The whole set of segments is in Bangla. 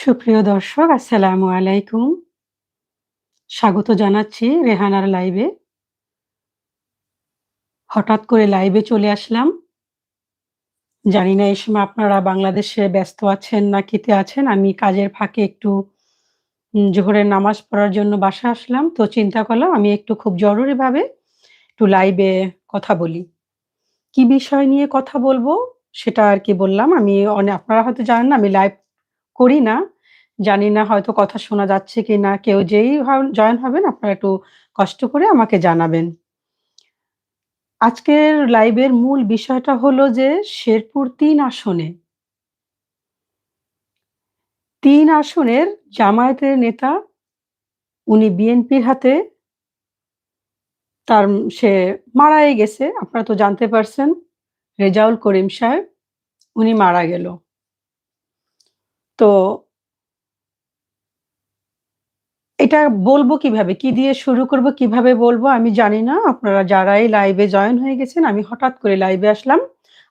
সুপ্রিয় দর্শক, আসসালামু আলাইকুম। স্বাগত জানাচ্ছি রেহানার লাইভে। হঠাৎ করে লাইভে চলে আসলাম। জানি না, এই সময় আপনারা বাংলাদেশে ব্যস্ত আছেন না কিতে আছেন। আমি কাজের ফাঁকে একটু জোহরের নামাজ পড়ার জন্য বাসায় আসলাম। তো চিন্তা করলাম, আমি একটু খুব জরুরিভাবে একটু লাইভে কথা বলি। কি বিষয় নিয়ে কথা বলব সেটা আর কি বললাম। আমি অনে, আপনারা হয়তো জানেন না, আমি লাইভ করি না। জানি না হয়তো কথা শোনা যাচ্ছে কিনা। কেউ যেই জয়েন হবেন, আপনারা একটু কষ্ট করে আমাকে জানাবেন। আজকের লাইভের মূল বিষয়টা হলো যে, শেরপুর তিন আসনে তিন আসনের জামায়াতের নেতা, উনি বিএনপির হাতে, তার সে মারাই গেছে। আপনারা তো জানতে পারছেন। রেজাউল করিম সাহেব, উনি মারা গেল। তো এটা বলব কীভাবে? কি দিয়ে শুরু করব, কীভাবে বলব আমি জানি না। আপনারা যারাই লাইভে জয়েন হয়ে গেছেন, আমি হঠাৎ করে লাইভে আসলাম।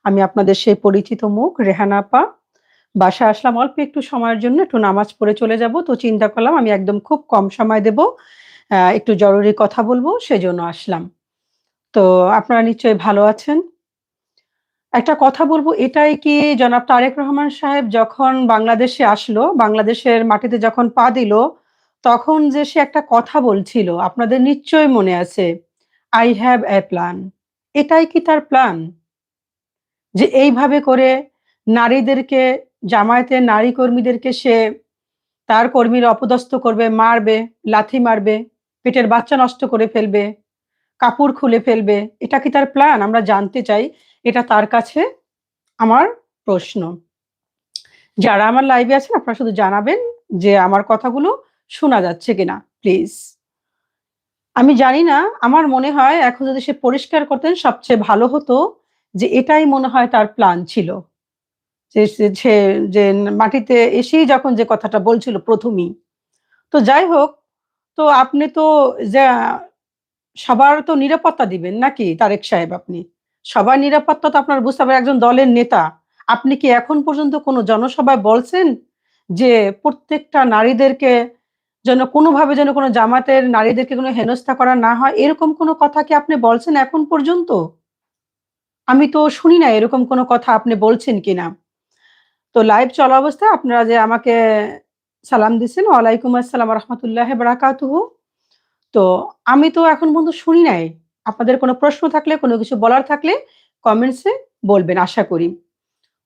আমি আপনাদের সেই পরিচিত মুখ রেহানা আপা। বাসায় আসলাম অল্প একটু সময়ের জন্য একটু নামাজ পড়ে চলে যাব। তো চিন্তা করলাম আমি একদম খুব কম সময় দেব। একটু জরুরি কথা বলব সেজন্য আসলাম। তো আপনারা নিশ্চয়ই ভালো আছেন? একটা কথা বলব এটাই কি জনাব তারেক রহমান সাহেব যখন বাংলাদেশে আসলো, বাংলাদেশের মাটিতে যখন পা দিল, তখন যে সে একটা কথা বলছিল আপনাদের নিশ্চয়ই মনে আছে। আই হ্যাভ a plan এটাই কি তার প্ল্যান? যে এইভাবে করে নারীদেরকে জামায়াতের নারী কর্মীদেরকে সে তার কর্মীরা অপদস্থ করবে, মারবে, লাথি মারবে, পেটের বাচ্চা নষ্ট করে ফেলবে, কাপড় খুলে ফেলবে। এটা কি তার প্ল্যান? আমরা জানতে চাই। এটা তার কাছে আমার প্রশ্ন। যারা আমার লাইভে আছেন আপনারা শুধু জানাবেন যে আমার কথাগুলো শোনা যাচ্ছে কিনা প্লিজ। আমি জানি না আমার মনে হয় এখন যদি সে পরিষ্কার করতেন সবচেয়ে ভালো হতো যে এটাই মনে হয় তার প্ল্যান ছিল। যে সে যে মাটিতে এসেই যখন যে কথাটা বলছিল প্রথমেই তো যাই হোক, তো আপনি তো যা সবার তো নিরাপত্তা দিবেন নাকি তারেক সাহেব আপনি? সবার নিরাপত্তা তো আপনার বুঝতে হবে একজন দলের নেতা। আপনি কি এখন পর্যন্ত কোনো জনসভায় বলছেন যে প্রত্যেকটা নারীদেরকে যেন কোনোভাবে যেন কোনো জামাতের নারীদেরকে কোনো হেনস্থা করা না হয় এরকম কোনো কথা কি আপনি বলছেন এখন পর্যন্ত? আমি তো শুনি না এরকম কোনো কথা আপনি বলছেন কিনা। তো লাইভ চলা অবস্থায় আপনারা যে আমাকে সালাম দিছেন, ওয়ালাইকুম আসসালাম রাহমাতুল্লাহি বারাকাতুহু। তো আমি তো এখন পর্যন্ত শুনি নাই। আপনাদের কোনো প্রশ্ন থাকলে, কোনো কিছু বলার থাকলে কমেন্টসে বলবেন আশা করি।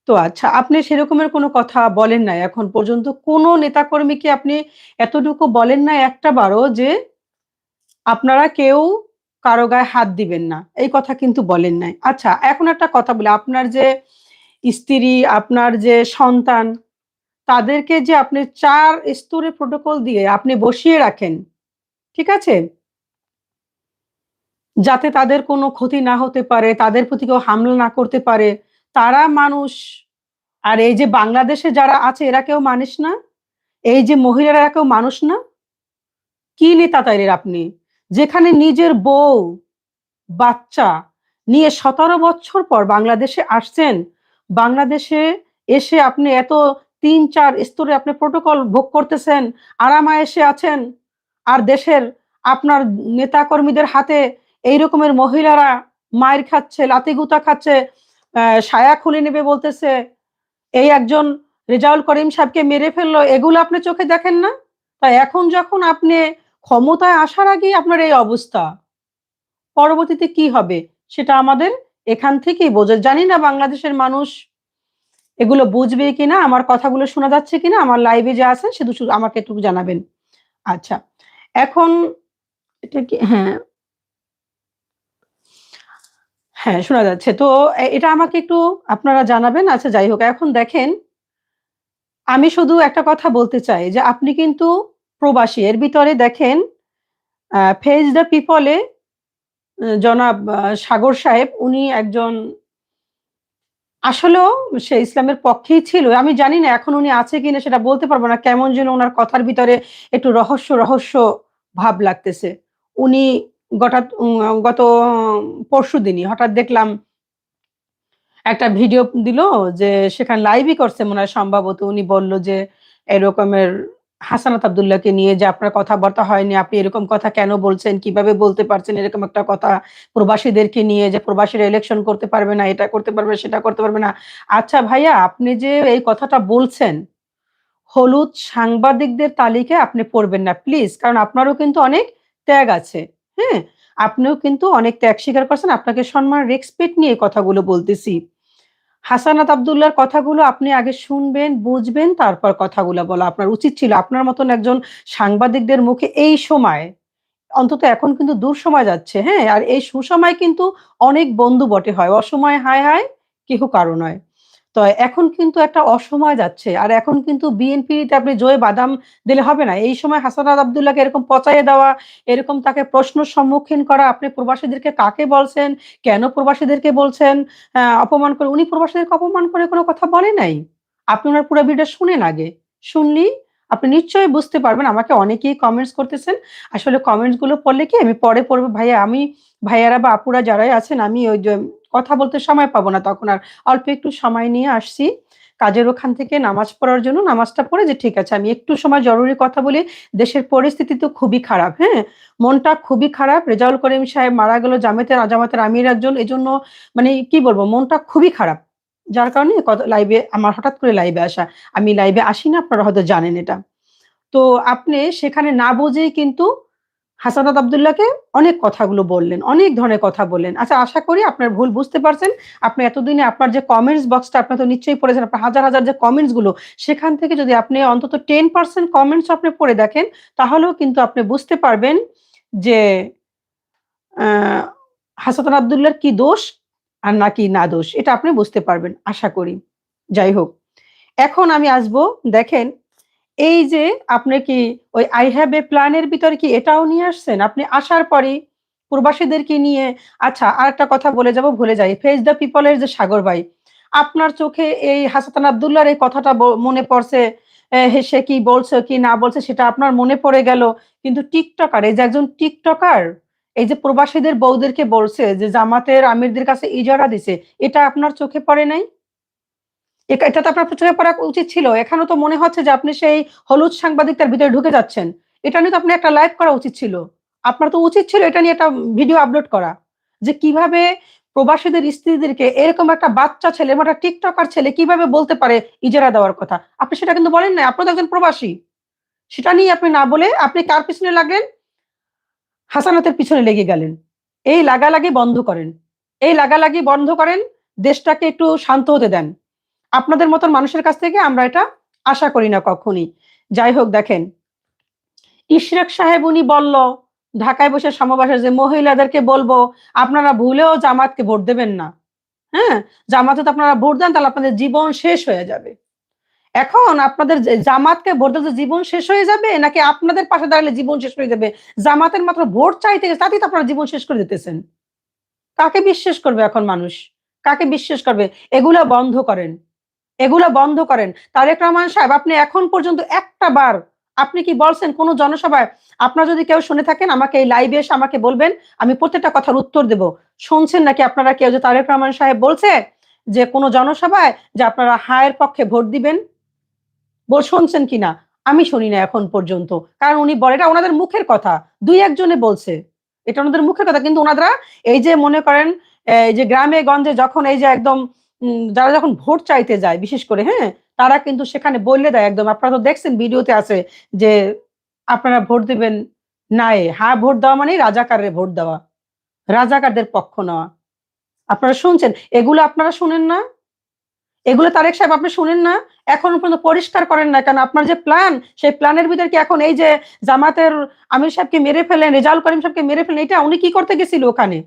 তো আচ্ছা আপনি সেরকমের কোনো কথা বলেন নাই এখন পর্যন্ত। কোনো নেতাকর্মীকে আপনি এতটুকু বলেন নাই একটা বারও যে আপনারা কেউ কারও গায়ে হাত দিবেন না। এই কথা কিন্তু বলেন নাই। আচ্ছা এখন একটা কথা বলে আপনার যে স্ত্রী, আপনার যে সন্তান তাদেরকে যে আপনি চার স্তরে প্রোটোকল দিয়ে আপনি বসিয়ে রাখেন। ঠিক আছে? যাতে তাদের কোনো ক্ষতি না হতে পারে, তাদের প্রতি কেউ হামলা না করতে পারে। তারা মানুষ। আর এই যে বাংলাদেশে যারা আছে এরা কেউ মানুষ না? এই যে মহিলারা কেউ মানুষ না? কি নেতা তাইলে আপনি? যেখানে নিজের বউ, বাচ্চা নিয়ে ১৭ বছর পর বাংলাদেশে আসছেন। বাংলাদেশে এসে আপনি এত ৩-৪ স্তরে আপনি প্রোটোকল ভোগ করতেছেন, আরাম-আয়েশে আছেন। আর দেশের আপনার নেতাকর্মীদের হাতে এই রকমের মহিলারা মায়ের খাচ্ছে, লাথি-গুতা খাচ্ছে, সায়া খুলে নেবে বলতেছে। এই একজন রেজাউল করিম সাহেবকে মেরে ফেলল, এগুলো আপনি চোখে দেখেন না? তা এখন যখন আপনি ক্ষমতায় আসার আগেই আপনার এই অবস্থা। পরবর্তীতে কি হবে? সেটা আমাদের এখান থেকেই বোঝা জানি না বাংলাদেশের মানুষ এগুলো বুঝবে কিনা, আমার কথাগুলো শোনা যাচ্ছে কিনা, আমার লাইভে যে আছেন শুধু আমাকে একটু জানাবেন। আচ্ছা, এখন এটা কি হ্যাঁ। হ্যাঁ, শোনা যাচ্ছে। তো এটা আমাকে একটু আপনারা জানাবেন। আচ্ছা যাই হোক, এখন দেখেন আমি শুধু একটা কথা বলতে চাই যে আপনি কিন্তু প্রবাসী। এর ভিতরে দেখেন ফেজ দ্য পিপলে জনাব সাগর সাহেব উনি একজন আসলেও সে ইসলামের পক্ষেই ছিল। আমি জানি না এখন উনি আছে কিনা সেটা বলতে পারব না। কেমন যেন ওনার কথার ভিতরে একটু রহস্য, রহস্য ভাব লাগতেছে। উনি উম গত পরশুদিনই হঠাৎ দেখলাম একটা ভিডিও দিল যে সেখানে লাইভই করছে মনে হয় সম্ভবত। উনি বলল যে এরকমের হাসানাত আবদুল্লাহকে নিয়ে যে আপনার কথাবার্তা হয়নি, আপনি এরকম কথা কেন বলছেন? কীভাবে বলতে পারছেন এরকম একটা কথা? প্রবাসীদেরকে নিয়ে যে প্রবাসীরা ইলেকশন করতে পারবে না, এটা করতে পারবে, সেটা করতে পারবে না। আচ্ছা ভাইয়া আপনি যে এই কথাটা বলছেন, হলুদ সাংবাদিকদের তালিকায় আপনি পড়বেন না প্লিজ। কারণ আপনারও কিন্তু অনেক ত্যাগ আছে। হ্যাঁ? আপনিও কিন্তু অনেক ত্যাগ স্বীকার করছেন। আপনাকে সম্মান রেসপেক্ট নিয়ে কথাগুলো বলতেছি। হাসানাত আবদুল্লার কথাগুলো আপনি আগে শুনবেন, বুঝবেন, তারপর কথাগুলো বলা আপনার উচিত ছিল। আপনার মতন একজন সাংবাদিকদের মুখে এই সময়, অন্তত এখন কিন্তু দূর দুঃসময় যাচ্ছে, হ্যাঁ? আর এই সুসময় কিন্তু অনেক বন্ধু বটে হয়। অসময়ে হায়, হায় কেহ কারও নয়। তো এখন কিন্তু একটা অসময় যাচ্ছে। আর এখন কিন্তু বিএনপিতে আপনি জয় বাদাম দিলে হবে না। এই সময় হাসানাত আব্দুল্লাহকে এরকম পচাইয়া দেওয়া, এরকম তাকে প্রশ্ন সম্মুখীন করা, আপনি প্রবাসীদেরকে কাকে বলছেন? কেন প্রবাসীদেরকে বলছেন? অপমান করে উনি প্রবাসীদেরকে অপমান করে কোনো কথা বলে নাই। আপনি ওনার পুরো ভিডিও শুনেন আগে। শুনলি আপনি নিশ্চয়ই বুঝতে পারবেন। আমাকে অনেকেই কমেন্টস করতেছেন। আসলে কমেন্টসগুলো পড়লে কি আমি পরে পড়ব ভাইয়া আমি ভাইয়ারা বা আপুরা যারাই আছেন আমি ওই কথা বলতে সময় পাবো না তখন আর অল্প একটু সময় নিয়ে আসছি। কাজের ওখান থেকে নামাজ পড়ার জন্য নামাজটা পড়ে যে ঠিক আছে আমি একটু সময় জরুরি কথা বলি। দেশের পরিস্থিতি তো খুবই খারাপ, হ্যাঁ? মনটা খুবই খারাপ। রেজাউল করিম সাহেব মারা গেল জামায়াতের আজামাতের আমির একজন। এজন্য মানে কি বলব মনটা খুবই খারাপ। যার কারণে লাইভে আমার হঠাৎ করে লাইভে আসা। আমি লাইভে আসি না আপনারা হয়তো জানেন এটা। তো আপনি সেখানে না বুঝেই কিন্তু হাসানাত আবদুল্লাহকে অনেক কথাগুলো বললেন। অনেক ধরনের কথা বললেন। আচ্ছা আশা করি আপনার ভুল বুঝতে পারছেন। আপনি এতদিনে আপনার যে কমেন্টস বক্সটা আপনি তো নিশ্চয়ই পড়েছেন। আপনার হাজার, হাজার যে কমেন্টসগুলো সেখান থেকে যদি আপনি অন্তত 10% কমেন্টস আপনি পড়ে দেখেন, তাহলেও কিন্তু আপনি বুঝতে পারবেন যে আ আবদুল্লার কি দোষ আর নাকি না দোষ। এটা আপনি বুঝতে পারবেন আশা করি। যাই হোক। এখন আমি আসব দেখেন এই যে আপনি কি ওই আই হ্যাভ এ এর ভিতরে কি এটাও নিয়ে আসছেন? আপনি আসার পরেই প্রবাসীদেরকে নিয়ে আচ্ছা আর একটা কথা বলে যাব ভুলে যাই। ফেজ দ্য পিপল এর যে সাগর ভাই, আপনার চোখে এই হাসান আব্দুল্লাহর এই কথাটা মনে পড়ছে, সে কি বলছে কি না বলছে সেটা আপনার মনে পড়ে গেল। কিন্তু টিকটকার এই যে একজন টিকটকার এই যে প্রবাসীদের বউদেরকে বলছে যে জামাতের আমিরদের কাছে ইজারা দিছে, এটা আপনার চোখে পড়ে নাই? এটা তো আপনার চোখে পড়া উচিত ছিল। এখানেও তো মনে হচ্ছে যে আপনি সেই হলুদ সাংবাদিকতার ভিতরে ঢুকে যাচ্ছেন। এটা নিয়ে তো আপনি একটা লাইভ করা উচিত ছিল। আপনার তো উচিত ছিল এটা নিয়ে একটা ভিডিও আপলোড করা। যে কীভাবে প্রবাসীদের স্ত্রীদেরকে এরকম একটা বাচ্চা ছেলে একটা টিকটকার ছেলে কীভাবে বলতে পারে ইজারা দেওয়ার কথা। আপনি সেটা কিন্তু বলেন না আপনিও তো একজন প্রবাসী। সেটা নিয়ে আপনি না বলে আপনি কার পিছনে লাগলেন? হাসানাতের পিছনে লেগে গেলেন। এই লাগালাগি বন্ধ করেন। এই লাগালাগি বন্ধ করেন। দেশটাকে একটু শান্ত হতে দেন। আপনাদের মতন মানুষের কাছ থেকে আমরা এটা আশা করি না কখনই। যাই হোক, দেখেন। ইশরাক সাহেব উনি বলল, ঢাকায় বসে সমাবেশে যে মহিলাদেরকে বলব, আপনারা ভুলেও জামাতকে ভোট দেবেন না। হ্যাঁ? জামাতে তো আপনারা ভোট দেন, তাহলে আপনাদের জীবন শেষ হয়ে যাবে। এখন আপনাদের জামাতকে ভোট দিলে জীবন শেষ হয়ে যাবে নাকি আপনাদের পাশে দাঁড়ালে জীবন শেষ হয়ে যাবে? জামাতের মাত্র ভোট চাইতে গেছে, তাতেই তো আপনারা জীবন শেষ করে দিতেছেন। কাকে বিশ্বাস করবে এখন মানুষ? কাকে বিশ্বাস করবে? এগুলা বন্ধ করেন। এগুলা বন্ধ করেন। তারেক রহমান সাহেব, আপনি এখন পর্যন্ত একটা বার, আপনি কি বলছেন কোন জনসভায় আপনারা যদি কেউ শুনে থাকেন, আমাকে এই লাইভে এসে আমাকে বলবেন। আমি প্রত্যেকটা কথার উত্তর দেব। শুনছেন নাকি আপনারা কেউ যে তারেক রহমান সাহেব বলছে, যে কোনো জনসভায় যে আপনারা হায়ের পক্ষে ভোট দিবেন? বল, শুনছেন কিনা? আমি শুনি না এখন পর্যন্ত। কারণ উনি বলে, এটা ওনাদের মুখের কথা। দুই একজনে বলছে। এটা ওনাদের মুখের কথা। কিন্তু ওনারা এই যে মনে করেন, এই যে গ্রামে গঞ্জে যখন এই যে একদম যারা যখন ভোট চাইতে যায় বিশেষ করে হ্যাঁ? তারা কিন্তু সেখানে বইলে দেয় একদম। আপনারা তো দেখছেন ভিডিওতে আছে যে আপনারা ভোট দিবেন না। হ্যাঁ ভোট দেওয়া মানেই রাজাকারের ভোট দেওয়া। রাজাকারদের পক্ষ নেওয়া। আপনারা শুনছেন। এগুলো আপনারা শুনেন না? এগুলো তারেক সাহেব আপনি শুনেন না? এখন পর্যন্ত পরিষ্কার করেন না কেন? আপনার যে প্ল্যান সেই প্ল্যানের ভিতরে কি এখন এই যে জামাতের আমির সাহেবকে মেরে ফেললেন, রেজাউল করিম সাহেবকে মেরে ফেললেন এটা উনি কি করতে গেছিল ওখানে?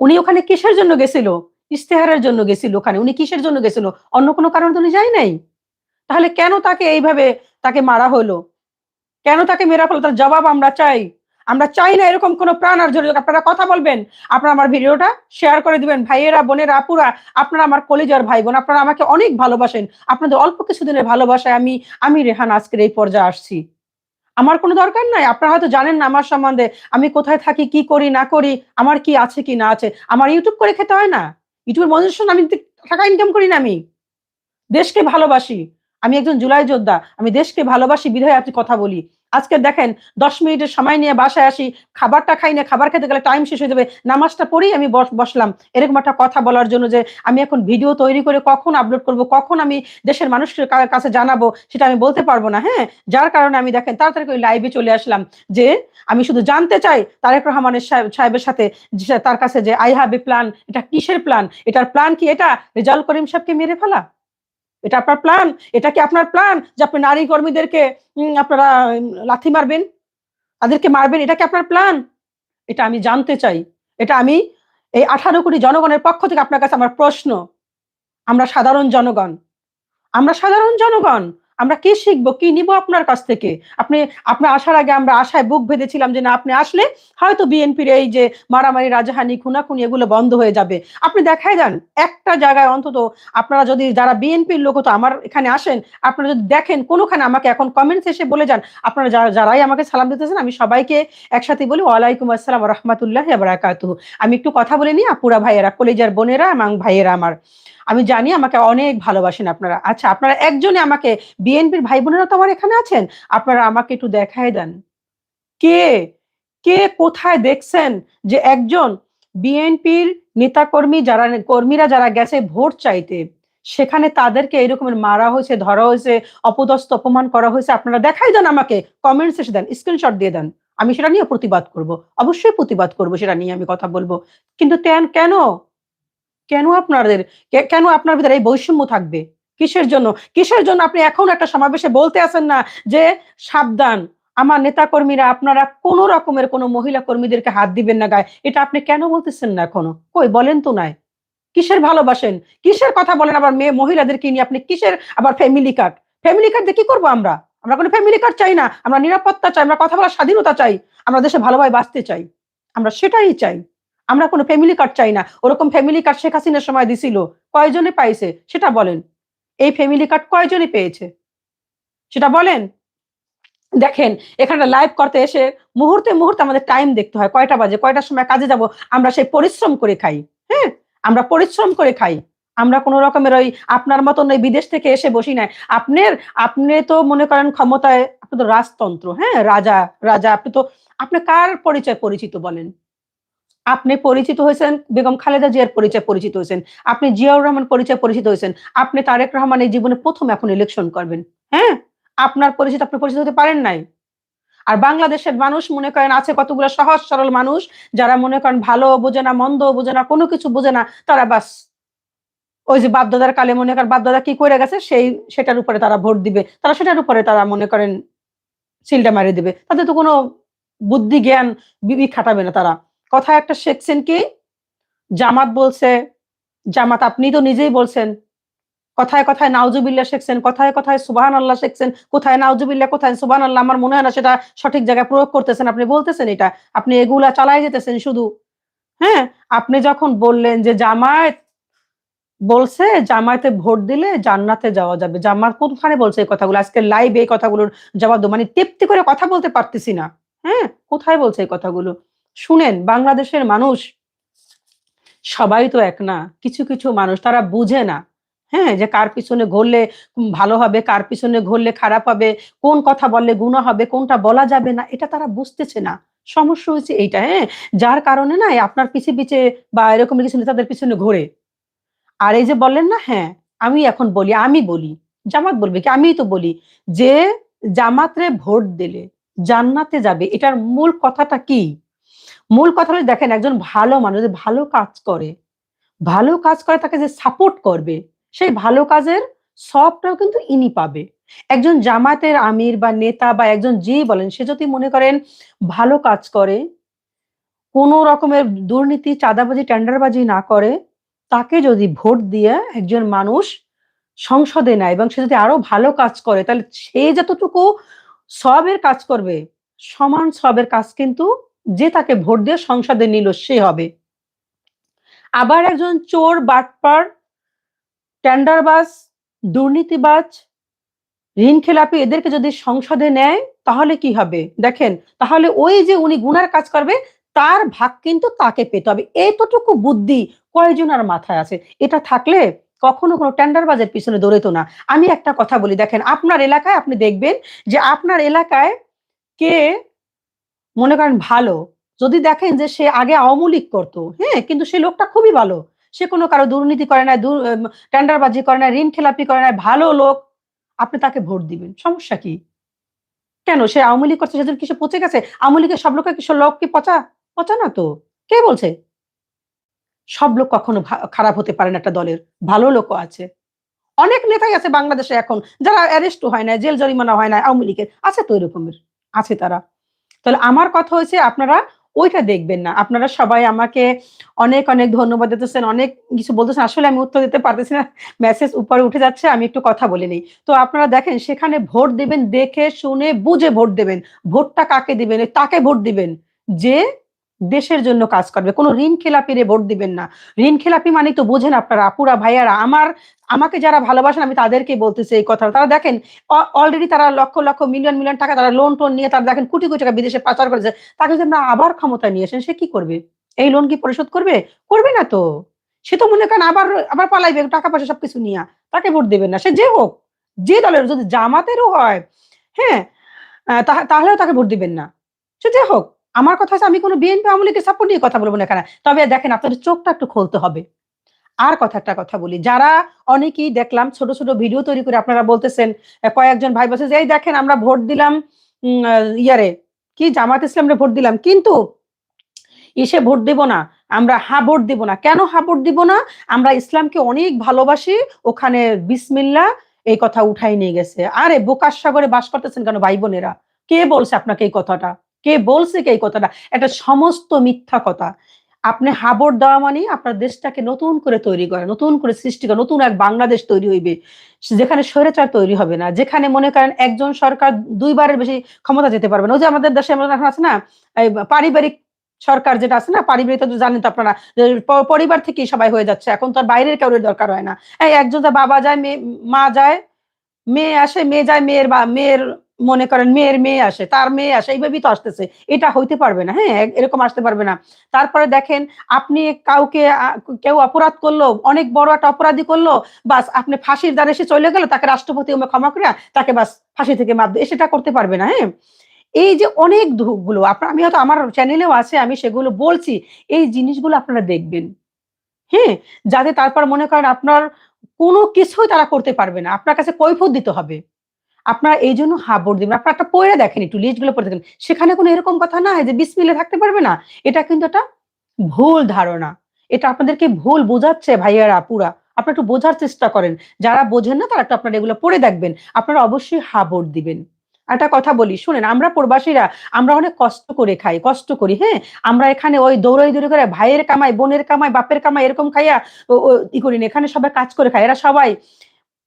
উনি ওখানে কিসের জন্য গেছিল? ইশতেহারের জন্য গেছিল ওখানে। উনি কিসের জন্য গেছিল? অন্য কোনো কারণে তো উনি যায় নাই। তাহলে কেন তাকে এইভাবে তাকে মারা হলো? কেন তাকে মেরা ফেলল? তার জবাব আমরা চাই। আমরা চাই না এরকম কোন প্রাণ আর জড়িত আপনারা কথা বলবেন। আপনারা আমার ভিডিওটা শেয়ার করে দিবেন। ভাইয়েরা, বোনেরা, আপুরা আপনারা আমার কলিজার ভাই-বোন। আপনারা আমাকে অনেক ভালোবাসেন। আপনাদের অল্প কিছুদিনের ভালোবাসায় আমি আমি রেহান আজকের এই পর্যায়ে আসছি। আমার কোনো দরকার নাই। আপনারা হয়তো জানেন না আমার সম্বন্ধে। আমি কোথায় থাকি, কি করি না করি, আমার কি আছে কি না আছে। আমার ইউটিউব করে খেতে হয় না। YouTube এর আমি টাকা ইনকাম করি না আমি। দেশকে ভালোবাসি। আমি একজন জুলাই যোদ্ধা আমি দেশকে ভালোবাসি বিধায় আপনি কথা বলি আজকে দেখেন, দশ মিনিটের সময় নিয়ে বাসায় আসি, খাবারটা খাই না, খাবার খেতে গেলে টাইম শেষ হয়ে যাবে, নামাজটা পড়েই আমি বসলাম। এরকম একটা কথা বলার জন্য যে, আমি এখন ভিডিও তৈরি করে কখন আপলোড করব, কখন আমি দেশের মানুষের কাছে জানাব, সেটা আমি বলতে পারব না হ্যাঁ? যার কারণে আমি দেখেন, তাড়াতাড়ি করে লাইভে চলে আসলাম যে, আমি শুধু জানতে চাই তারেক রহমানের সাহেবের সাথে তার কাছে যে, আই হ্যাভ এ প্ল্যান এটা কিসের প্ল্যান এটার প্ল্যান কি এটা? রেজাল করিম সাহেবকে মেরে ফেলা? এটা আপনার প্ল্যান এটা কি আপনার প্ল্যান যে আপনি নারী কর্মীদেরকে আপনারা লাথি মারবেন? তাদেরকে মারবেন? এটা কি আপনার প্ল্যান এটা আমি জানতে চাই। এটা আমি এই আঠারো কোটি জনগণের পক্ষ থেকে আপনার কাছে আমার প্রশ্ন। আমরা সাধারণ জনগণ। আমরা সাধারণ জনগণ। আমরা কি শিখব, কি নিব আপনার কাছ থেকে? আপনি, আপনার আসার আগে আমরা আশায় বুক বেঁধেছিলাম যে না, আপনি আসলে হয়তো বিএনপির এই যে মারামারি, রাজাহানি, খুনাখুনি এগুলো বন্ধ হয়ে যাবে। আপনি দেখাই যান, একটা জায়গায় অন্তত আপনারা যদি, যারা বিএনপির লোক তো আমার এখানে আসেন, আপনারা যদি দেখেন কোনোখানে আমাকে এখন কমেন্টস এসে বলে যান, আপনারা যারা যারাই আমাকে সালাম দিতেছেন, আমি সবাইকে একসাথে বলি, ওয়ালাইকুম আসসালাম রহমতুল্লাহ বারাকাতু আমি একটু কথা বলে নিই, আপুরা ভাইয়েরা, কলেজার বোনেরা এবং ভাইয়েরা আমার। আমি জানি আমাকে অনেক ভালোবাসেন আপনারা। আচ্ছা আপনারা একজনে আমাকে, বিএনপির ভাই বোনেরা তো আমার এখানে আছেন, আপনারা আমাকে একটু দেখায় দেন। কে? কে কোথায় দেখছেন যে একজন বিএনপির নেতাকর্মী যারা, কর্মীরা যারা গেছে ভোট চাইতে, সেখানে তাদেরকে এরকমের মারা হয়েছে, ধরা হয়েছে, অপদস্থ, অপমান করা হয়েছে, আপনারা দেখাই দেন আমাকে কমেন্টস এসে দেন স্ক্রিনশট দিয়ে দেন। আমি সেটা নিয়ে প্রতিবাদ করব, অবশ্যই প্রতিবাদ করব সেটা নিয়ে আমি কথা বলব। কিন্তু কেন? কেন আপনাদের কেন আপনার ভিতরে এই বৈষম্য থাকবে? কিসের জন্য? কিসের জন্য আপনি এখন একটা সমাবেশে বলতে আছেন না যে সাবধান, আমার নেতা কর্মীরা আপনারা কোন রকমের কোনো মহিলা কর্মীদেরকে হাত দিবেন না গায়ে। এটা আপনি কেন বলতেছেন না এখনও? কই বলেন তো নাই। কিসের ভালোবাসেন? কিসের কথা বলেন আবার মেয়ে মহিলাদেরকে নিয়ে আপনি কিসের আবার ফ্যামিলি কার্ড ফ্যামিলি কার্ড দিয়ে কি করব আমরা? আমরা কোনো ফ্যামিলি কার্ড চাই না। আমরা নিরাপত্তা চাই, আমরা কথা বলার স্বাধীনতা চাই। আমরা দেশে ভালোভাবে বাঁচতে চাই। আমরা সেটাই চাই। আমরা কোনো ফ্যামিলি কার্ড চাই না। ওরকম ফ্যামিলি কার্ড শেখ হাসিনার সময় দিছিল। কয়জনে পাইছে? সেটা বলেন। এই ফ্যামিলি কার্ড কয়জনে পেয়েছে? সেটা বলেন। দেখেন, এখানে লাইভ করতে এসে মুহূর্তে মুহূর্তে আমাদের টাইম দেখতে হয়। কয়টা বাজে? কয়টার সময় কাজে যাব? আমরা সেই পরিশ্রম করে খাই। হ্যাঁ? আমরা পরিশ্রম করে খাই। আমরা কোন রকমের ওই আপনার মতন ওই বিদেশ থেকে এসে বসি নাই। আপনার, আপনি তো মনে করেন ক্ষমতায়, আপনি তো রাজতন্ত্র হ্যাঁ? রাজা রাজা, আপনি তো, আপনি কার পরিচয় পরিচিত বলেন? আপনি পরিচিত হয়েছেন, বেগম খালেদা জিয়ার পরিচয় পরিচিত হয়েছেন, আপনি জিয়াউর রহমান পরিচয় পরিচিত হয়েছেন, আপনি তারেক রহমান এই জীবনে প্রথম এখন ইলেকশন করবেন হ্যাঁ? আপনার পরিচিত আপনি পরিচিত হতে পারেন নাই। আর বাংলাদেশের মানুষ মনে করেন আছে কতগুলো সহজ সরল মানুষ, যারা মনে করেন ভালো বোঝে না, মন্দ বোঝে না, কোনো কিছু বোঝে না, তারা বাস। ওই যে বাপদাদার কালে মনে করেন বাপদাদা কি করে গেছে, সেই, সেটার উপরে তারা ভোট দিবে। তারা সেটার উপরে তারা মনে করেন সিলটা মারি দিবে। তাদের তো কোনো বুদ্ধি, জ্ঞান বিবি খাটাবে না তারা। কথা একটা শেখছেন কি? জামাত বলছে, জামাত আপনি তো নিজেই বলছেন। কথায় কথায় নাউজুবিল্লা শেখছেন, কথায় কথায় সুবাহান আল্লাহ শেখছেন, কোথায় নাউজুবিল্লা কোথায় সুবাহান আল্লাহ আমার মনে হয় না সেটা সঠিক জায়গায় প্রয়োগ করতেছেন। আপনি বলতেছেন এটা, আপনি এগুলা চালাই যেতেছেন শুধু। হ্যাঁ আপনি যখন বললেন যে জামায়াত বলছে, জামায়াতে ভোট দিলে জান্নাতে যাওয়া যাবে। জামাত কোনখানে বলছে এই কথাগুলো? আজকে লাইভ এই কথাগুলোর জবাব মানে তৃপ্তি করে কথা বলতে পারতেছি না। হ্যাঁ কোথায় বলছে এই কথাগুলো? শুনেন, বাংলাদেশের মানুষ সবাই তো এক না, কিছু কিছু মানুষ তারা বুঝে না। হ্যাঁ যে কার পিছনে ঘুরলে ভালো হবে, কার পিছনে ঘুরলে খারাপ হবে, কোন কথা বললে গুণা হবে, কোনটা বলা যাবে না, এটা তারা বুঝতেছে না। সমস্যা হয়েছে এইটা হ্যাঁ? যার কারণে না আপনার পিছে পিছে বা এরকম কিছু নেতাদের পিছনে ঘোরে। আর এই যে বললেন না হ্যাঁ আমি এখন বলি, আমি বলি, জামাত বলবে কি আমি তো বলি, যে জামাতরে ভোট দিলে জান্নাতে যাবে, এটার মূল কথাটা কি? মূল কথা হলো দেখেন, একজন ভালো মানুষ ভালো কাজ করে, ভালো কাজ করে তাকে যে সাপোর্ট করবে, সেই ভালো কাজের সবটাও কিন্তু ইনি পাবে। একজন জামাতের আমির বা নেতা বা একজন যে বলেন, সে যদি মনে করেন ভালো কাজ করে, কোন রকমের দুর্নীতি, চাঁদাবাজি, টেন্ডারবাজি না করে, তাকে যদি ভোট দিয়ে একজন মানুষ সংসদে নেয় এবং সে যদি আরও ভালো কাজ করে, তাহলে সে যতটুকু সবের কাজ করবে, সমান সবের কাজ কিন্তু যে তাকে ভোট দিয়ে সংসদে নিল, সে হবে। আবার একজন চোর, বাটপার, টেন্ডারবাজ, দুর্নীতিবাজ ঋণ খেলাপি এদেরকে যদি সংসদে নেয়, তাহলে কি হবে? দেখেন, তাহলে ওই যে উনি গুনার কাজ করবে, তার ভাগ কিন্তু তাকে পেতে হবে। এতটুকু বুদ্ধি কয়জনের মাথায় আছে? এটা থাকলে কখনো কোনো টেন্ডার বাজের পিছনে দৌড়েতো না। আমি একটা কথা বলি, দেখেন, আপনার এলাকায় আপনি দেখবেন যে আপনার এলাকায় কে মনে করেন ভালো। যদি দেখেন যে সে আগে আওয়ামী লীগ করতো হ্যাঁ কিন্তু সে লোকটা খুবই ভালো। সে কোনো কারও দুর্নীতি করে না টেন্ডারবাজি করে না ঋণ খেলাপি করে না ভালো লোক। আপনি তাকে ভোট দিবেন, সমস্যা কি? কেন? সে আওয়ামী লীগ করছে সেদিন কিছু পচে গেছে? আওয়ামী লীগের সব লোকের কিছু লোক কি পচা পচা না তো? কে বলছে? সব লোক কখনো খারাপ হতে পারে না একটা দলের। ভালো লোকও আছে। অনেক নেতাই আছে বাংলাদেশে এখন, যারা অ্যারেস্ট হয় না জেল জরিমানা হয় না আওয়ামী লীগের। আছে তো এরকমের? আছে তারা। তাহলে আমার কথা হয়েছে আপনারা ওইটা দেখবেন না। আপনারা সবাই আমাকে অনেক অনেক ধন্যবাদ দিতেছেন, অনেক কিছু বলতেছেন। আসলে আমি উত্তর দিতে পারতেছি না মেসেজ উপরে উঠে যাচ্ছে, আমি একটু কথা বলে নিই। তো আপনারা দেখেন, সেখানে ভোট দিবেন দেখে, শুনে, বুঝে ভোট দেবেন। ভোটটা কাকে দিবেন? তাকে ভোট দিবেন? যে দেশের জন্য কাজ করবে। কোনো ঋণ খেলাপিরে ভোট দিবেন না। ঋণ খেলাপি মানে তো বোঝেন আপনারা, আপুরা, ভাইয়ারা, আমার, আমাকে যারা ভালোবাসেন, আমি তাদেরকে বলতেছি এই কথা। তারা দেখেন অলরেডি তারা লক্ষ লক্ষ মিলিয়ন মিলিয়ন টাকা তারা লোন টোন নিয়ে তারা দেখেন কোটি কোটি টাকা বিদেশে পাচার করেছে। তাকে যদি আবার ক্ষমতা নিয়ে আসেন, সে কি করবে? এই লোন কি পরিশোধ করবে? করবে না তো। সে তো মনে করেন আবার আবার পালাইবে, টাকা পয়সা সবকিছু নিয়ে। তাকে ভোট দেবেন না, সে যে হোক, যে দলের, যদি জামাতেরও হয় হ্যাঁ তাহলেও তাকে ভোট দিবেন না। সে যে হোক। আমার কথা হচ্ছে আমি কোনো বিএনপি আওয়ামী লীগের সাপোর্ট নিয়ে কথা বলব না এখানে তবে দেখেন আপনাদের চোখটা একটু খুলতে হবে। আর কথা একটা কথা বলি, যারা অনেকেই দেখলাম ছোট ছোট ভিডিও তৈরি করে আপনারা বলতেছেন কয়েকজন ভাই বলছে এই দেখেন আমরা ভোট দিলাম ইয়ারে, কি জামাত ইসলামরে ভোট দিলাম, কিন্তু ইসে ভোট দিব না, আমরা হা ভোট দিব না। কেন হা ভোট দিব না? আমরা ইসলামকে অনেক ভালোবাসি, ওখানে বিসমিল্লা এই কথা উঠাই নিয়ে গেছে। আরে বোকার সাগরে বাস করতেছেন কেন ভাই বোনেরা? কে বলছে আপনাকে এই কথাটা? কে বলছে কে এই কথাটা? এটা সমস্ত মিথ্যা কথা। আপনি হাবর দেওয়া মানে আপনার দেশটাকে নতুন করে তৈরি করে, নতুন করে সৃষ্টি করে, নতুন এক বাংলাদেশ তৈরি হইবে। যেখানে স্বৈরাচার তৈরি হবে না, যেখানে মনে করেন একজন সরকার দুইবারের বেশি ক্ষমতা যেতে পারবে না। ওই যে আমাদের দেশে এখন আছে না পারিবারিক সরকার যেটা আছে না, পারিবারিক তো জানেন তো আপনারা পরিবার থেকেই সবাই হয়ে যাচ্ছে। এখন তো আর বাইরের কারোর দরকার হয় না। একজন বাবা যায়, মেয়ে, মা যায়, মেয়ে আসে, মেয়ে যায়, মেয়ের বা, মেয়ের মনে করেন মেয়ের মেয়ে আসে, তার মেয়ে আসে, এইভাবেই তো আসতেছে। এটা হইতে পারবে না হ্যাঁ? এরকম আসতে পারবে না। তারপরে দেখেন, আপনি কাউকে কেউ অপরাধ করল, অনেক বড় একটা অপরাধী করল, বাস আপনি ফাঁসির দ্বারা এসে চলে গেল, তাকে রাষ্ট্রপতি ক্ষমা করে তাকে বাস ফাঁসি থেকে মাপ সেটা করতে পারবে না হ্যাঁ? এই যে অনেকগুলো আপনার আমি হয়তো আমার চ্যানেলেও আছে, আমি সেগুলো বলছি, এই জিনিসগুলো আপনারা দেখবেন হ্যাঁ? যাতে তারপর মনে করেন আপনার কোনো কিছুই তারা করতে পারবে না, আপনার কাছে কৈফত দিতে হবে। আপনারা এই জন্য হাবর দিবেন। আপনার একটা পয়রা দেখেন একটু লিস্টগুলো পড়ে দেখেন। সেখানে কোনো এরকম কথা না যে বিসমিলে থাকতে পারবে না? এটা কিন্তু একটা ভুল ধারণা। এটা আপনাদেরকে ভুল বোঝাচ্ছে ভাইয়ারা পুরা। আপনারা একটু বোঝার চেষ্টা করেন। যারা বোঝেন না, তারা একটু আপনারা এগুলো পড়ে দেখবেন। আপনারা অবশ্যই হাবর দিবেন। একটা কথা বলি, শুনেন, আমরা প্রবাসীরা, আমরা অনেক কষ্ট করে খাই, কষ্ট করি হ্যাঁ? আমরা এখানে ওই দৌড়াই দৌড়ে করে ভাইয়ের কামাই, বোনের কামাই, বাপের কামাই এরকম খাইয়া ই করি না। এখানে সবাই কাজ করে খায়। এরা সবাই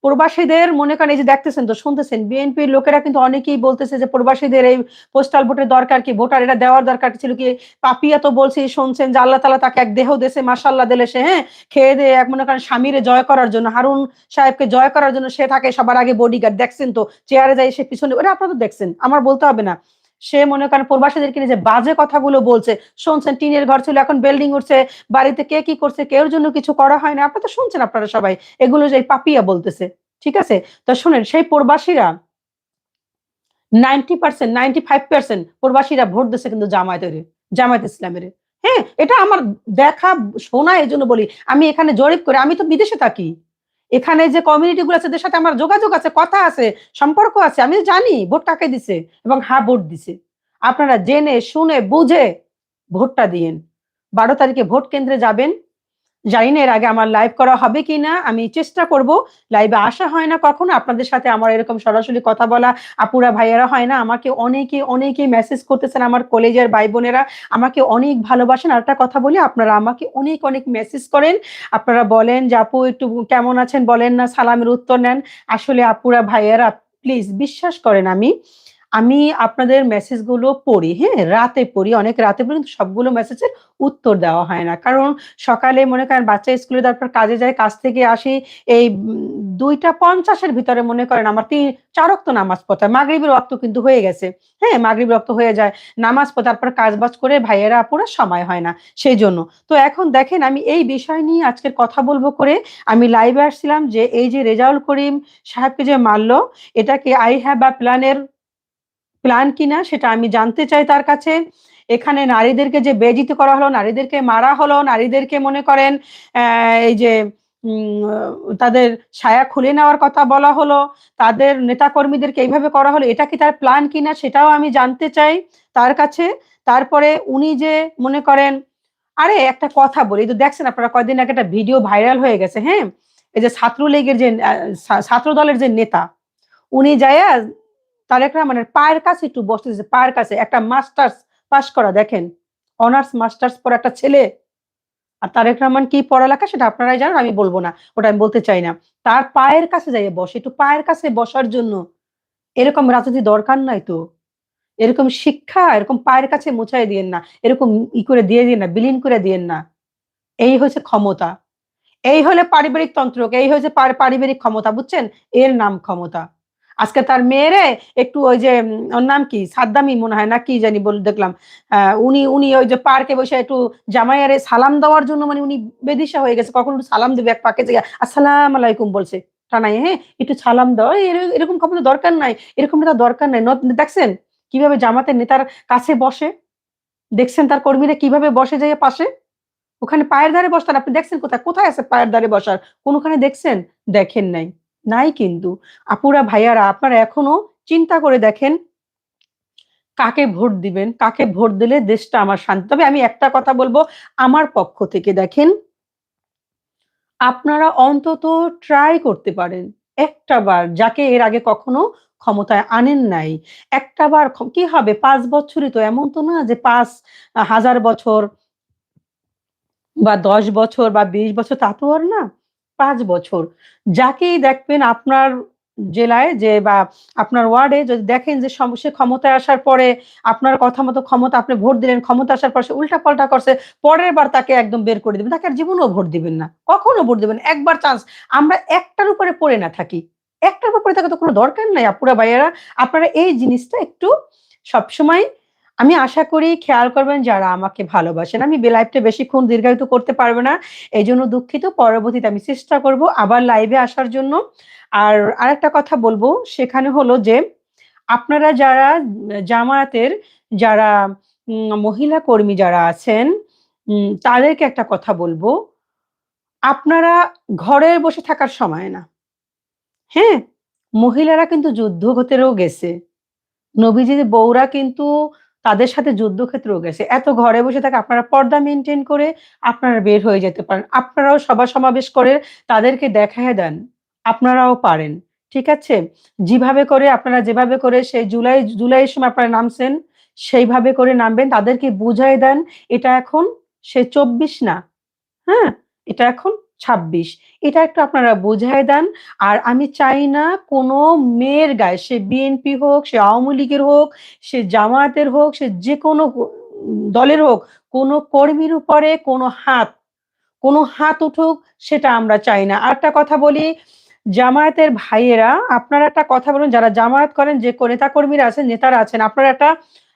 প্রবাসীদের মনে করেন এই যে দেখতেছেন তো, শুনতেছেন, বিএনপির লোকেরা কিন্তু অনেকেই বলতেছে যে প্রবাসীদের এই পোস্টাল ভোটের দরকার কি ভোটার এটা দেওয়ার দরকার ছিল কি, পাপিয়া তো বলছে শুনছেন যে আল্লাহ তালা তাকে এক দেহ দেশে মাসাল্লাহ দিলে সে হ্যাঁ খেয়ে দিয়ে এক মনে করেন স্বামীরে জয় করার জন্য, হারুন সাহেবকে জয় করার জন্য সে থাকে সবার আগে বডিগার্ড দেখছেন তো, চেয়ারে যাই সে পিছনে, ওরা আপনারা তো দেখছেন, আমার বলতে হবে না। সে মনে করেন প্রবাসীদেরকে নিয়ে যে বাজে কথাগুলো বলছে। শুনছেন, টিনের ঘর ছিল, এখন বিল্ডিং উঠছে, বাড়িতে কে কি করছে কেউ জন্য কিছু করা হয় না। আপনারা তো শুনছেন আপনারা সবাই, এগুলো যে পাপিয়া বলতেছে, ঠিক আছে? তো শুনেন, সেই প্রবাসীরা ninety percent ninety five percent প্রবাসীরা ভোট দিচ্ছে কিন্তু জামায়াতের, জামায়াত ইসলামের। হ্যাঁ এটা আমার দেখা, শোনা এই জন্য বলি, আমি এখানে জরিপ করে, আমি তো বিদেশে থাকি। এখানে যে কমিউনিটি গুলো আছে সাথে আমার যোগাযোগ আছে, কথা আছে, সম্পর্ক আছে, আমি জানি ভোট কাকে দিছে এবং হা ভোট দিছে। আপনারা জেনে, শুনে, বুঝে ভোটটা দিয়েন। বারো তারিখে ভোট কেন্দ্রে যাবেন। জানি না এর আগে আমার লাইভ করা হবে কি না আমি চেষ্টা করব। লাইভে আসা হয় না কখনো, আপনাদের সাথে আমার এরকম সরাসরি কথা বলা। আপুরা, ভাইয়ারা হয় না, আমাকে অনেকে অনেকে মেসেজ করতেছেন আমার কলেজের ভাই বোনেরা, আমাকে অনেক ভালোবাসেন। আর একটা কথা বলি, আপনারা আমাকে অনেক অনেক মেসেজ করেন। আপনারা বলেন যে, আপু, একটু কেমন আছেন? বলেন না, সালামের উত্তর নেন। আসলে আপুরা, ভাইয়ারা প্লিজ বিশ্বাস করেন আমি। আমি আপনাদের মেসেজগুলো পড়ি, হ্যাঁ? রাতে পড়ি, অনেক রাতে পড়ি কিন্তু সবগুলো মেসেজের উত্তর দেওয়া হয় না। কারণ সকালে মনে করেন বাচ্চা স্কুলে তারপর কাজে যায়, কাজ থেকে আসি এই দুইটা পঞ্চাশের ভিতরে মনে করেন আমার তিন ৪ ওয়াক্ত নামাজ হয়। মাগরিবের ওয়াক্ত কিন্তু হয়ে গেছে। হ্যাঁ? মাগরিবের রক্ত হয়ে যায়। নামাজ পড়ে তারপর কাজ-বাজ করে ভাইয়েরা আপুরা সময় হয় না। সেই জন্য তো এখন দেখেন আমি এই বিষয় নিয়ে আজকের কথা বলব করে আমি লাইভে আসছিলাম যে এই যে রেজাউল করিম সাহেবকে যে মারলো এটা কি I have a plan এর প্ল্যান কিনা সেটা আমি জানতে চাই তার কাছে। এখানে নারীদেরকে যে বেজিত করা হলো, নারীদেরকে মারা হলো, নারীদেরকে মনে করেন এই যে তাদের সায়া খুলে নেওয়ার কথা বলা হলো, তাদের নেতাকর্মীদেরকে এইভাবে করা হলো, এটা কি তার প্ল্যান কিনা সেটাও আমি জানতে চাই তার কাছে। তারপরে উনি যে মনে করেন আরে একটা কথা বলি, তো দেখছেন আপনারা কয়দিন আগে একটা ভিডিও ভাইরাল হয়ে গেছে, হ্যাঁ? এই যে ছাত্রলীগের যে ছাত্র দলের যে নেতা, উনি যাইয়া তারেক রহমানের পায়ের কাছে একটু বসতেছে, পায়ের কাছে। একটা মাস্টার্স পাশ করা দেখেন। অনার্স মাস্টার্স পড়া একটা ছেলে। আর তারেক রহমান কি পড়ালেখা সেটা আপনারাই জানেন, আমি বলব না। ওটা আমি বলতে চাই না। তার পায়ের কাছে যাইয়া বসে, একটু পায়ের কাছে বসার জন্য। এরকম রাজনীতি দরকার নাই তো। এরকম শিক্ষা এরকম পায়ের কাছে মুছায় দিয়েন না। এরকম ই করে দিয়ে দিয়েন না, বিলীন করে দিয়েন না। এই হচ্ছে ক্ষমতা। এই হলে পারিবারিক তন্ত্র, এই হয়েছে পারিবারিক ক্ষমতা, বুঝছেন? এর নাম ক্ষমতা। আজকে তার মেয়েরে একটু ওই যে ওর নাম কি? সাদ্দামি মনে হয় না কি জানি বল দেখলাম। উনি উনি ওই যে পার্কে বসে একটু জামাইয়ারে সালাম দেওয়ার জন্য মানে উনি বেদিশা হয়ে গেছে। কখন সালাম দিবে এক পাকে যেয়ে আসসালাম আলাইকুম বলছে। টানায়, হ্যাঁ? একটু সালাম দাও। এর এরকম ক্ষমতা দরকার নাই। এরকম নেতা দরকার নাই। দেখছেন কীভাবে জামাতের নেতার কাছে বসে? দেখছেন তার কর্মীরা কীভাবে বসে যাইয়া পাশে? ওখানে পায়ের ধারে বসতেন। আপনি দেখছেন কোথায়? কোথায় আছে পায়ের ধারে বসার? কোনখানে দেখছেন? দেখেন নাই। নাই কিন্তু। আপুরা, ভাইয়ারা আপনারা এখনও চিন্তা করে দেখেন কাকে ভোট দিবেন? কাকে ভোট দিলে দেশটা আমার শান্তি তবে আমি একটা কথা বলব আমার পক্ষ থেকে দেখেন আপনারা অন্তত ট্রাই করতে পারেন। একটা বার যাকে এর আগে কখনো ক্ষমতায় আনেন নাই। একটা বার কি হবে পাঁচ বছরই তো এমন তো না যে পাঁচ হাজার বছর বা ১০ বছর বা ২০ বছর তা তো আর না। ৫ বছর। যাকেই দেখবেন আপনার জেলায় যে বা আপনার ওয়ার্ডে যদি দেখেন যে সে ক্ষমতায় আসার পরে আপনার কথা মতো ক্ষমতা আপনি ভোট দিলেন, ক্ষমতা আসার পর সে উল্টা পাল্টা করছে, পরের বার তাকে একদম বের করে দিবেন। তাকে আর জীবনেও ভোট দিবেন না। কখনো ভোট দিবেন একবার চান্স আমরা একটার উপরে পড়ে না থাকি। একটার উপরে থাকার তো কোনো দরকার নাই আপুরা, ভাইয়ারা। আপনারা এই জিনিসটা একটু সবসময় আমি আশা করি খেয়াল করবেন যারা আমাকে ভালোবাসেন। আমি লাইভটা বেশিক্ষণ দীর্ঘায়িত করতে পারব না। এই জন্য দুঃখিত। পরবর্তীতে আমি চেষ্টা করব আবার লাইভে আসার জন্য। আর আরেকটা কথা বলব, সেখানে হলো যে, আপনারা যারা জামায়াতের, যারা মহিলা কর্মী যারা আছেন তাদেরকে একটা কথা বলব। আপনারা ঘরে বসে থাকার সময় না। হ্যাঁ? মহিলারা কিন্তু যুদ্ধ যুদ্ধক্ষেত্রেও গেছে। নবীজির বউরা কিন্তু তাদের সাথে যুদ্ধক্ষেত্রেও গেছে। এত ঘরে বসে থাকে আপনারা পর্দা মেইনটেইন করে আপনারা বের হয়ে যেতে পারেন। আপনারাও সভা সমাবেশ করে তাদেরকে দেখায় দেন। আপনারাও পারেন। ঠিক আছে? যেভাবে করে আপনারা যেভাবে করে সেই জুলাই জুলাইয়ের সময় আপনারা নামছেন, সেইভাবে করে নামবেন। তাদেরকে বুঝায় দেন এটা এখন সে ২৪ না। হ্যাঁ? এটা এখন ২৬ এটা একটু আপনারা বুঝায় দেন। আর আমি চাই না কোনো মেয়ের গায়ে সে বিএনপি হোক, সে আওয়ামী লীগের হোক, সে জামায়াতের হোক, সে যে কোনো দলের হোক, কোনো কর্মীর উপরে কোনো হাত, কোনো হাত উঠুক সেটা আমরা চাই না। আরেকটা কথা বলি জামায়াতের ভাইয়েরা আপনারা একটা কথা বলুন যারা জামায়াত করেন যে ক নেতাকর্মীরা আছেন, নেতারা আছেন আপনারা একটা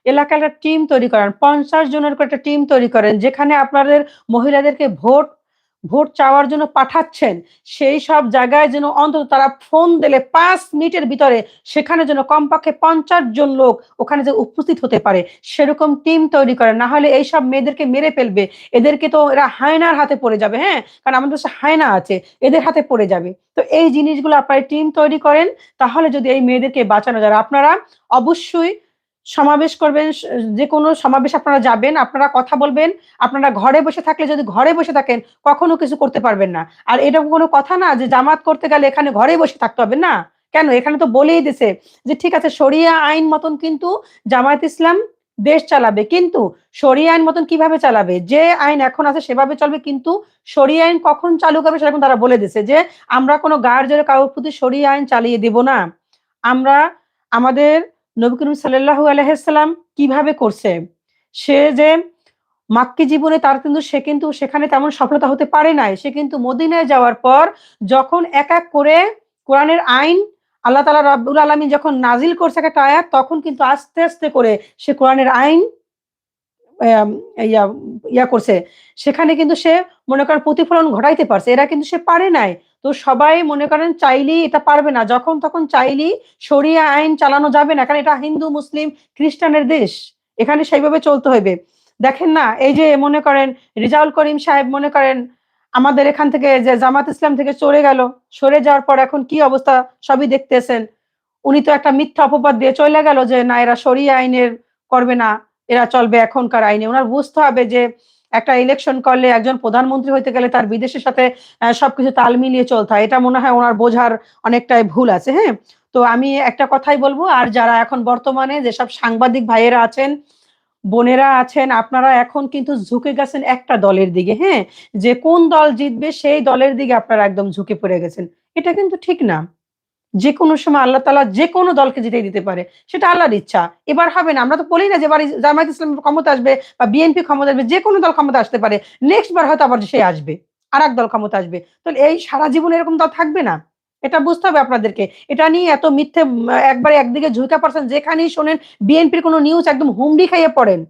এলাকায় একটা টিম তৈরি করেন। ৫০ জনের একটা টিম তৈরি করেন। যেখানে আপনাদের মহিলাদেরকে ভোট ভোট চাওয়ার জন্য পাঠাচ্ছেন, সেই সব জায়গায় যেন অন্তত তারা ফোন দিলে পাঁচ মিনিটের ভিতরে সেখানে যেন কমপক্ষে ৫০ জন লোক ওখানে যে উপস্থিত হতে পারে, সেরকম টিম তৈরি করেন। না হলে এইসব মেয়েদেরকে মেরে ফেলবে। এদেরকে তো এরা হায়নার হাতে পড়ে যাবে, হ্যাঁ? কারণ আমাদের দেশে হায়না আছে। এদের হাতে পড়ে যাবে। তো এই জিনিসগুলো আপনারা টিম তৈরি করেন। তাহলে যদি এই মেয়েদেরকে বাঁচানো যায়। আপনারা অবশ্যই সমাবেশ করবেন, যে কোনো সমাবেশ আপনারা যাবেন, আপনারা কথা বলবেন। আপনারা ঘরে বসে থাকলে যদি ঘরে বসে থাকেন কখনো কিছু করতে পারবেন না। আর এটা কোনো কথা না যে জামাত করতে গেলে এখানে ঘরেই বসে থাকতে হবে, না। কেন? এখানে তো বলেই দিছে যে ঠিক আছে শরিয়া আইন মতন কিন্তু জামায়াত ইসলাম দেশ চালাবে। কিন্তু শরিয়া আইন মতন কীভাবে চালাবে? যে আইন এখন আছে সেভাবে চলবে কিন্তু শরিয়া আইন কখন চালু করবে এখন তারা বলে দিছে যে আমরা কোনো গায়ের জোরে কারোর প্রতি শরিয়া আইন চালিয়ে দিব না। আমরা আমাদের নবী করিম সাল্লাল্লাহু আলাইহি সাল্লাম কীভাবে করছে? সে যে মাক্কি জীবনে তার কিন্তু সে কিন্তু সেখানে তেমন সফলতা হতে পারে নাই। সে কিন্তু মদিনায় যাওয়ার পর যখন এক, এক করে কোরআনের আইন আল্লাহ তাআলা রাব্বুল আলামিন যখন নাজিল করছে একটা আয়াত তখন কিন্তু আস্তে, আস্তে করে সে কোরআনের আইন ইয়া ইয়া করছে। সেখানে কিন্তু সে মনে করেন প্রতিফলন ঘটাইতে পারছে। এরা কিন্তু সে পারে নাই। তো সবাই মনে করেন চাইলেই এটা পারবে না। যখন তখন চাইলেই শরিয়া আইন চালানো যাবে না। কারণ এটা হিন্দু, মুসলিম, খ্রিস্টানের দেশ। এখানে সেইভাবে চলতে হইবে। দেখেন না এই যে মনে করেন রেজাউল করিম সাহেব মনে করেন আমাদের এখান থেকে যে জামাত ইসলাম থেকে চলে গেল। সরে যাওয়ার পর এখন কি অবস্থা সবই দেখতেছেন। উনি তো একটা মিথ্যা অপবাদ দিয়ে চলে গেল যে না এরা শরিয়া আইনের করবে না। এরা চলবে এখনকার আইনে। ওনার বুঝতে হবে যে একটা ইলেকশন করলে একজন প্রধানমন্ত্রী হইতে গেলে তার বিদেশের সাথে সবকিছু তাল মিলিয়ে চলতে হয়। এটা মনে হয় ওনার বোঝার অনেকটাই ভুল আছে, হ্যাঁ? তো আমি একটা কথাই বলব আর যারা এখন বর্তমানে যেসব সাংবাদিক ভাইয়েরা আছেন, বোনেরা আছেন আপনারা এখন কিন্তু ঝুঁকে গেছেন একটা দলের দিকে, হ্যাঁ? যে কোন দল জিতবে সেই দলের দিকে আপনারা একদম ঝুঁকে পড়ে গেছেন। এটা কিন্তু ঠিক না। যেকোনো সময় আল্লাহ তাআলা যেকোনো দলকে জিতাই দিতে পারে। সেটা আল্লাহর ইচ্ছা। এবার হবে না। আমরা তো বলি না যে এবার জামায়াত ইসলাম ক্ষমতা আসবে বা বিএনপি ক্ষমতা আসবে। যেকোনো দল ক্ষমতা আসতে পারে। নেক্সট বার হয়তো আবার সে আসবে। আরেক দল ক্ষমতা আসবে। তাহলে এই সারা জীবন এরকম দল থাকবে না। এটা বুঝতে হবে আপনাদেরকে। এটা নিয়ে এত মিথ্যে একবারে একদিকে ঝুঁকা পারছেন যেখানেই শোনেন বিএনপির কোনো নিউজ একদম হুমড়ি খাইয়ে পড়েন।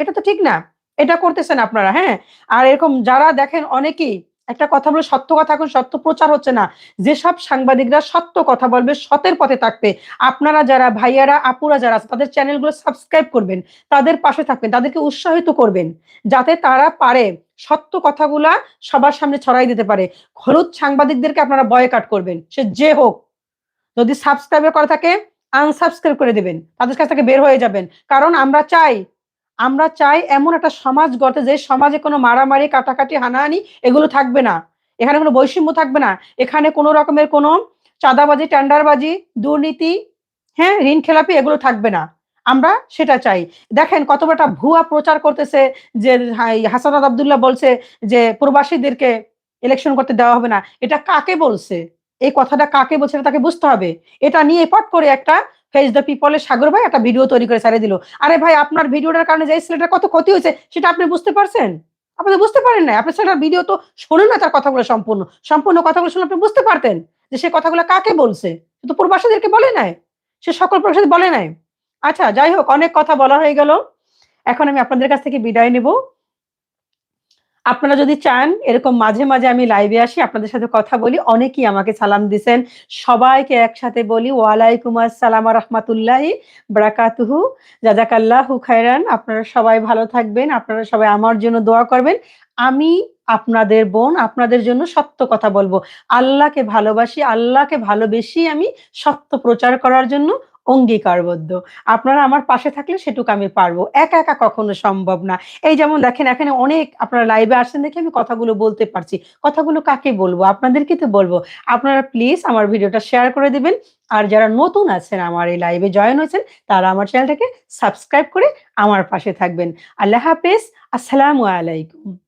এটা তো ঠিক না। এটা করতেছেন আপনারা, হ্যাঁ? আর এরকম যারা দেখেন অনেকেই একটা কথা বলে সত্য কথা এখন সত্য প্রচার হচ্ছে না। যেসব সাংবাদিকরা সত্য কথা বলবে, সতের পথে থাকবে। আপনারা যারা ভাইয়ারা, আপুরা যারা আছে তাদের চ্যানেলগুলো সাবস্ক্রাইব করবেন। তাদের পাশে থাকবেন। তাদেরকে উৎসাহিত করবেন। যাতে তারা পারে সত্য কথাগুলা সবার সামনে ছড়াই দিতে পারে। হলুদ সাংবাদিকদেরকে আপনারা বয়কট করবেন। সে যে হোক। যদি সাবস্ক্রাইব করা থাকে আনসাবস্ক্রাইব করে দেবেন তাদের কাছ থেকে বের হয়ে যাবেন। কারণ আমরা চাই আমরা চাই এমন একটা সমাজ গড়তে যে সমাজে কোনো মারামারি, কাটাকাটি, হানাহানি এগুলো থাকবে না। এখানে কোনো বৈষম্য থাকবে না। এখানে কোনো রকমের কোনো চাঁদাবাজি, টেন্ডারবাজি, দুর্নীতি, হ্যাঁ? ঋণ খেলাপি এগুলো থাকবে না। আমরা সেটা চাই। দেখেন কত বড় একটা ভুয়া প্রচার করতেছে যে হাই হাসানাত আব্দুল্লাহ বলছে যে প্রবাসীদেরকে ইলেকশন করতে দেওয়া হবে না। এটা কাকে বলছে? এই কথাটা কাকে বলছে তাকে বুঝতে হবে। এটা নিয়ে পট করে একটা ফেস দ্য পিপল এর সাগর ভাই একটা ভিডিও তৈরি করে ছাইড়া দিল। আরে ভাই, আপনার ভিডিওটার কারণে যে ছেলেটার কত ক্ষতি হয়েছে, সেটা আপনি বুঝতে পারছেন? আপনি বুঝতে পারেন নাই। আপনি ছেলেটার ভিডিও তো শোনেন না তার কথাগুলো সম্পূর্ণ। সম্পূর্ণ কথাগুলো শুনলে আপনি বুঝতে পারতেন যে সে কথাগুলো কাকে বলছে। সে তো প্রবাসীদেরকে বলে নাই। সে সকল প্রবাসীদের বলে নাই। আচ্ছা যাই হোক, অনেক কথা বলা হয়ে গেল। এখন আমি আপনাদের কাছ থেকে বিদায় নিব। আপনারা যদি চান এরকম মাঝে, মাঝে আমি লাইভে আসি আপনাদের সাথে কথা বলি। অনেকেই আমাকে সালাম দিছেন। সবাইকে একসাথে বলি ওয়ালাইকুম আসসালাম রাহমাতুল্লাহি বারাকাতুহু। জাযাকাল্লাহু খাইরান। আপনারা সবাই ভালো থাকবেন। আপনারা সবাই আমার জন্য দোয়া করবেন। আমি আপনাদের বোন আপনাদের জন্য সত্য কথা বলব আল্লাহকে ভালোবাসি, আল্লাহকে ভালোবেসি আমি সত্য প্রচার করার জন্য অঙ্গীকারবদ্ধ। আপনারা আমার পাশে থাকলে সেটুকু আমি পারব একা, একা কখনো সম্ভব না। এই যেমন দেখেন এখানে অনেক আপনারা লাইভে আসছেন দেখে আমি কথাগুলো বলতে পারছি। কথাগুলো কাকে বলব? আপনাদেরকে তো বলব আপনারা প্লিজ আমার ভিডিওটা শেয়ার করে দিবেন। আর যারা নতুন আছেন আমার এই লাইভে জয়েন হয়েছেন তারা আমার চ্যানেলটাকে সাবস্ক্রাইব করে আমার পাশে থাকবেন। আল্লাহ হাফেজ। আসসালামু আলাইকুম।